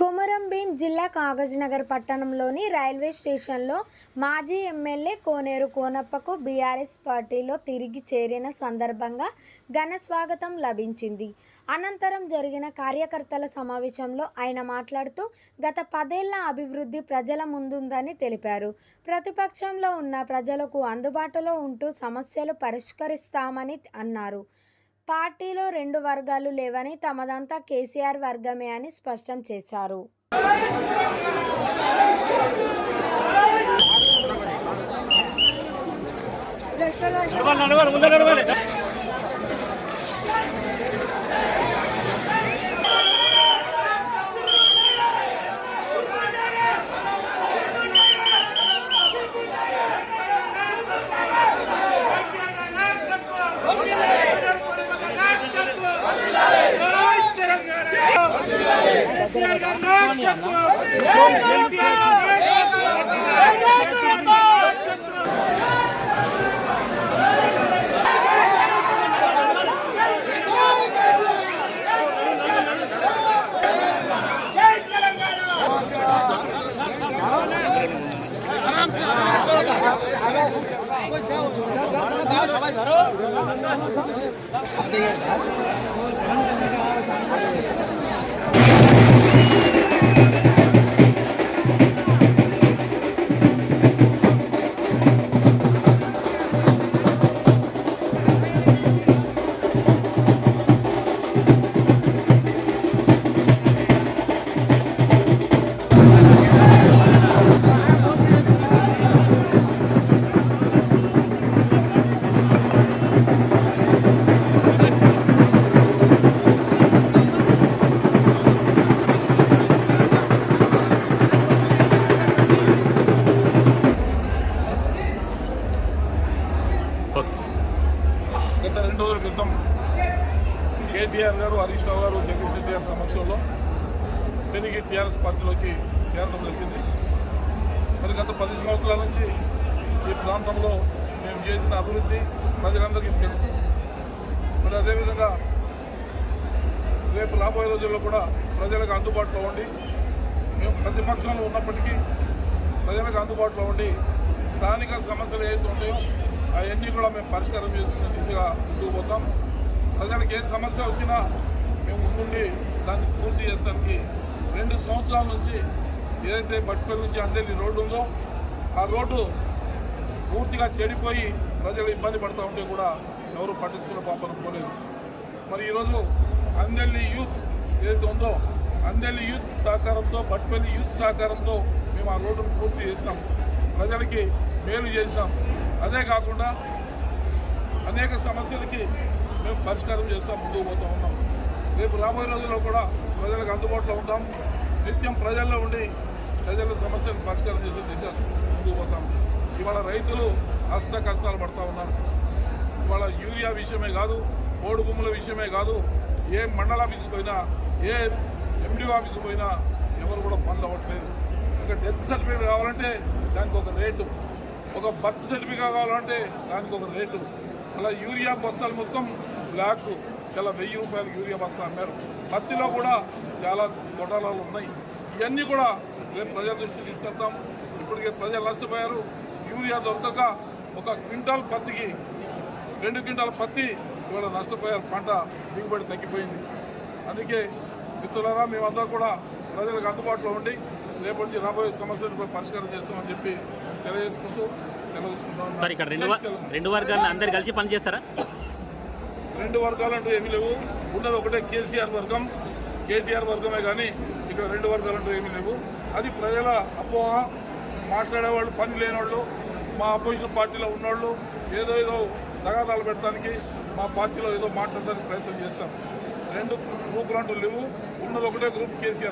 కొమరంభీం జిల్లా కాగజ్నగర్ పట్టణంలోని రైల్వే స్టేషన్లో మాజీ ఎమ్మెల్యే కోనేరు కోనప్పకు బీఆర్ఎస్ పార్టీలో తిరిగి చేరిన సందర్భంగా ఘన స్వాగతం లభించింది. అనంతరం జరిగిన కార్యకర్తల సమావేశంలో ఆయన మాట్లాడుతూ గత పదేళ్ళ అభివృద్ధి ప్రజల ముందుందని తెలిపారు. ప్రతిపక్షంలో ఉన్న ప్రజలకు అందుబాటులో ఉంటూ సమస్యలు పరిష్కరిస్తామని అన్నారు. పార్టీలో రెండు వర్గాలు లేవని తమదంతా కేసీఆర్ వర్గమే అని స్పష్టం చేశారు. గత క్రితం కేటీఆర్ గారు హరీష్ రావు గారు జగదీష్ రెడ్డి గారి సమక్షంలో తిరిగి టీఆర్ఎస్ పార్టీలోకి చేరడం జరిగింది. మరి గత పది సంవత్సరాల నుంచి ఈ ప్రాంతంలో మేము చేసిన అభివృద్ధి ప్రజలందరికీ తెలుసు. మరి అదేవిధంగా రేపు రాబోయే రోజుల్లో కూడా ప్రజలకు అందుబాటులో ఉండి మేము ప్రతిపక్షంలో ఉన్నప్పటికీ ప్రజలకు అందుబాటులో ఉండి స్థానిక సమస్యలు ఏదైతే ఉంటాయో అవన్నీ కూడా మేము పరిష్కారం చేసుకునే దిశగా ముందుకు పోతాం. ప్రజలకు ఏ సమస్య వచ్చినా మేము ముందుండి దాన్ని పూర్తి చేస్తానికి రెండు సంవత్సరాల నుంచి ఏదైతే బట్పల్లి నుంచి అందేలి రోడ్డు ఉందో ఆ రోడ్డు పూర్తిగా చెడిపోయి ప్రజలు ఇబ్బంది పడుతూ ఉంటే కూడా ఎవరు పట్టించుకునే పాపను పోలేదు. మరి ఈరోజు అందెల్లి యూత్ ఏదైతే ఉందో అందెల్లి యూత్ సహకారంతో బట్పల్లి యూత్ సహకారంతో మేము ఆ రోడ్డును పూర్తి చేసినాం. ప్రజలకి మేలు చేసినాం. అదే కాకుండా అనేక సమస్యలకి మేము పరిష్కారం చేస్తాం ముందుకు పోతూ ఉన్నాం. రేపు రాబోయే రోజుల్లో కూడా ప్రజలకు అందుబాటులో ఉంటాం. నిత్యం ప్రజల్లో ఉండి ప్రజల సమస్యలను పరిష్కారం చేసే దిశ ముందుకు పోతాం. ఇవాళ రైతులు హస్త కష్టాలు పడతా ఉన్నారు. ఇవాళ యూరియా విషయమే కాదు ఓడు భూముల విషయమే కాదు ఏ మండల ఆఫీస్కి పోయినా ఏ ఎండిఓ ఆఫీస్కి పోయినా ఎవరు కూడా పనులు అవ్వట్లేదు. ఇంకా డెత్ సర్టిఫికేట్ కావాలంటే దానికి ఒక రేటు. ఒక బర్త్ సర్టిఫికేట్ కావాలంటే దానికి ఒక రేటు. అలా యూరియా బస్తాలు మొత్తం బ్లాక్. చాలా వెయ్యి రూపాయలకు యూరియా బస్తా అమ్మారు. పత్తిలో కూడా చాలా గొడవలు ఉన్నాయి. ఇవన్నీ కూడా రేపు ప్రజల దృష్టికి తీసుకెళ్తాం ఇప్పటికే ప్రజలు నష్టపోయారు. యూరియా దొరకక ఒక క్వింటాల్ పత్తికి రెండు క్వింటాల పత్తి ఇవాళ నష్టపోయారు. పంట దిగుబడి తగ్గిపోయింది. అందుకే మిత్రులరా మేమందరం కూడా ప్రజలకు అందుబాటులో ఉండి రేపటి నుంచి రాబోయే సమస్యలను కూడా పరిష్కారం చేస్తామని చెప్పి తెలియజేసుకుంటూ సెలవు తీసుకుంటాం సార్ ఇక్కడ రెండు రెండు వర్గాలను అందరు కలిసి పనిచేస్తారా? రెండు వర్గాలు అంటూ ఏమీ లేవు. ఉన్నది ఒకటే కేసీఆర్ వర్గం కేటీఆర్ వర్గమే కానీ ఇక్కడ రెండు వర్గాలు అంటూ ఏమీ లేవు. అది ప్రజల అపోహ మాట్లాడేవాళ్ళు పని లేనివాళ్ళు మా అపోజిషన్ పార్టీలో ఉన్నవాళ్ళు ఏదో ఏదో దగాదాలు పెట్టడానికి మా పార్టీలో ఏదో మాట్లాడడానికి ప్రయత్నం చేస్తాం. రెండు గ్రూపులు అంటూ లేవు. ఉన్నది ఒకటే గ్రూప్ కేసీఆర్.